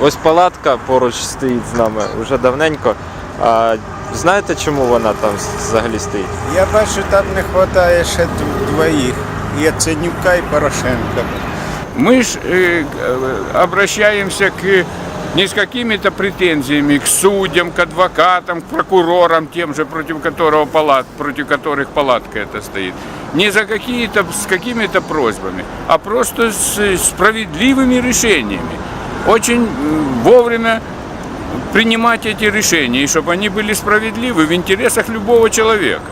Ось палатка поруч стоїть з нами вже давненько. А знаєте, чому вона там взагалі стоїть? Я бачу, там не вистачає ще д- двоїх. Яценюка і Порошенка. Мы ж э, э, обращаемся к не с какими-то претензиями к судьям, к адвокатам, к прокурорам, тем же, против которого палат, против которых палатка это стоит. Не за какие-то с какими-то просьбами, а просто с э, справедливыми решениями. Очень м, вовремя принимать эти решения, и чтобы они были справедливы в интересах любого человека.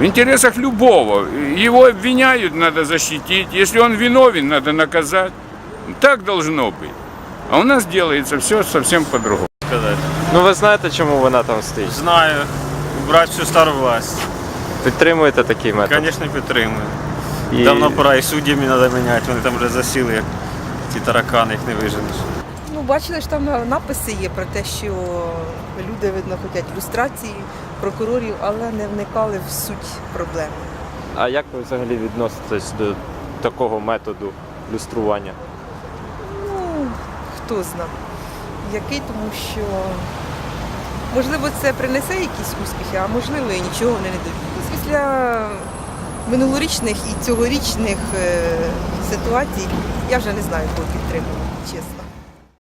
В интересах любого. Его обвиняют, надо защитить. Если он виновен, надо наказать. Так должно быть. А у нас делается все совсем по-другому. сказать. Ну ви знаєте, чому вона там стоїть? Знаю, брати всю стару власть. Підтримуєте такий метод? Звісно, підтримую. І- Давно пора і суддями треба міняти, вони там вже засіли, як Ті таракани, їх не виженеш. Ну, бачили ж там написи є про те, що люди, видно, хочуть люстрації прокурорів, але не вникали в суть проблеми. А як ви взагалі відноситесь до такого методу люстрування? Ну, хто зна, який, тому що можливо це принесе якісь успіхи, а можливо і нічого не дають. Після минулорічних і цьогорічних е, ситуацій я вже не знаю, кого підтримувати, чесно.